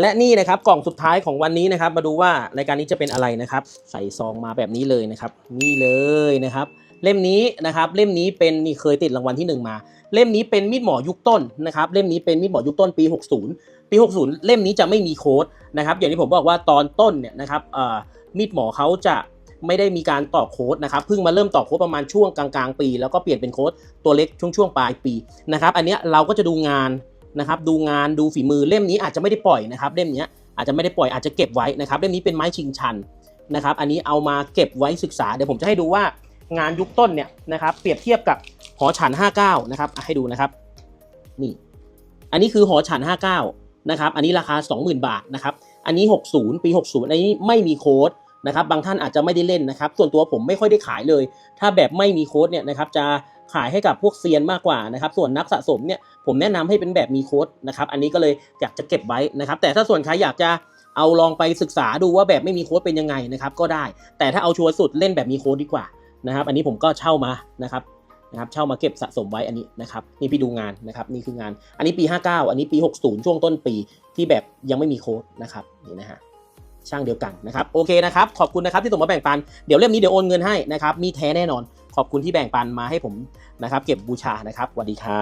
และนี่นะครับกล่องสุดท้ายของวันนี้นะครับ มาดูว่ารายการนี้จะเป็นอะไรนะครับ ใส่ซองมาแบบนี้เลยนะครับ นี่เลยนะครับ เล่มนี้นะครับ เล่มนี้เป็นนี่เคยติดรางวัลที่หนึ่งมา เล่มนี้เป็นมีดหมอยุคต้นนะครับ เล่มนี้เป็นมีดหมอยุคต้นปี 60 ปี 60 เล่มนี้จะไม่มีโค้ดนะครับ อย่างที่ผมบอกว่าตอนต้นเนี่ยนะครับมีดหมอเขาจะไม่ได้มีการต่อโค้ดนะครับเพิ่งมาเริ่มต่อโค้ดประมาณช่วงกลางๆ ปี แล้วก็เปลี่ยนเป็นโค้ดตัวเล็กช่วงช่วงปลายปีนะครับ อันนี้เราก็จะดูงาน นะครับดูงานดูฝีมือเล่มนี้อาจจะไม่ได้ปล่อยนะครับเล่มนี้อาจจะไม่ได้ปล่อยอาจจะเก็บไว้นะครับเล่มนี้เป็นไม้ชิงชันนะครับอันนี้เอามาเก็บไว้ศึกษาเดี๋ยวผมจะให้ดูว่างานยุคต้นเนี่ยนะครับเปรียบเทียบกับหอฉัน 59 นะครับให้ดูนะครับนี่อันนี้คือหอฉัน 59 นะครับอันนี้ราคา 20,000 บาทนะครับอันนี้ 60 ปี 60 อันนี้ไม่มีโค้ด นะครับบางท่านอาจจะไม่ได้เล่นนะครับ ส่วนตัวผมไม่ค่อยได้ขายเลย ถ้าแบบไม่มีโค้ดเนี่ยนะครับจะขายให้กับพวกเซียนมากกว่านะครับ ส่วนนักสะสมเนี่ยผมแนะนำให้เป็นแบบมีโค้ดนะครับ อันนี้ก็เลยอยากจะเก็บไว้นะครับ แต่ถ้าส่วนใครอยากจะเอาลองไปศึกษาดูว่าแบบไม่มีโค้ดเป็นยังไงนะครับก็ได้ แต่ถ้าเอาชัวร์สุดเล่นแบบมีโค้ดดีกว่านะครับ อันนี้ผมก็เช่ามานะครับนะครับเช่ามาเก็บสะสมไว้อันนี้นะครับนี่พี่ดูงานนะครับนี่คืองาน อันนี้ปี 59 อันนี้ปี 60 ช่วงต้นปีที่แบบยังไม่มีโค้ดนะครับนี่นะฮะ ช่างเดียวกันนะครับโอเคนะครับขอบคุณนะครับที่ส่งมาแบ่งปันเดี๋ยวเล่มนี้เดี๋ยวโอนเงินให้นะครับมีแท้แน่นอนขอบคุณที่แบ่งปันมาให้ผมนะครับเก็บบูชานะครับสวัสดีครับ